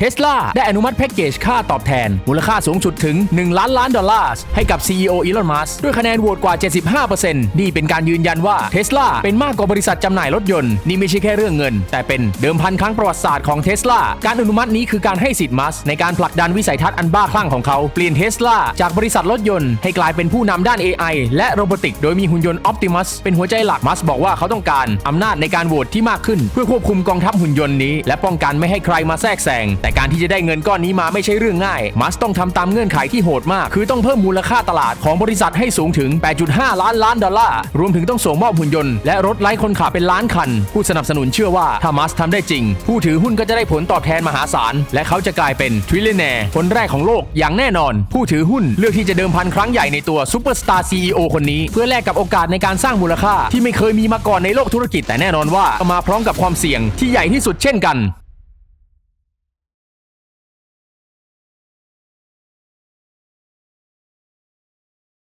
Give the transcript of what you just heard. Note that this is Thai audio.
เทสลาได้อนุมัติแพ็กเกจค่าตอบแทน มูลค่าสูงสุดถึง 1 ล้านล้านดอลลาร์ ให้กับ CEO อีลอนมัสด้วยคะแนนโหวตกว่า 75%นี่เป็นการยืนยันว่าเทสลาเป็นมากกว่าบริษัทจำหน่ายรถยนต์ นี่ไม่ใช่แค่เรื่องเงิน แต่เป็นเดิมพันครั้งประวัติศาสตร์ของเทสลาการอนุมัตินี้คือการให้สิทธิ์มัสในการผลักดันวิสัยทัศน์อันบ้าคลั่งของเขา เปลี่ยนเทสลาจากบริษัทรถยนต์ให้กลายเป็นผู้นำด้าน AI และโรบอติก โดยมีหุ่นยนต์ Optimus เป็นหัวใจหลักมัสบอกว่าเขาต้องการอำนาจในการโหวตที่มากขึ้น เพื่อควบคุมกองทัพหุ่นยนต์นี้ และป้องกันไม่ให้ใครมาแทรกแซงแต่การที่จะได้เงินก้อนนี้มาไม่ใช่เรื่องง่าย มัสต้องทำตามเงื่อนไขที่โหดมาก คือต้องเพิ่มมูลค่าตลาดของบริษัทให้สูงถึง 8.5 ล้านล้านดอลลาร์ รวมถึงต้องส่งมอบหุ่นยนต์และรถไร้คนขับเป็นล้านคัน ผู้สนับสนุนเชื่อว่าถ้ามัสทำได้จริง ผู้ถือหุ้นก็จะได้ผลตอบแทนมหาศาล และเขาจะกลายเป็นทริลเลนแนร์คนแรกของโลกอย่างแน่นอน ผู้ถือหุ้นเลือกที่จะเดิมพันครั้งใหญ่ในตัวซูเปอร์สตาร์ซีอคนนี้ เพื่อแลกกับโอกาสในการสร้างมูลค่าที่ไม่เคยมีมาก่อนในโลกธุรกิจแต่แน่นอนว่ามาพร้อมกับความเสี่ยงที่ใหญ่ที่สุดเช่นกัน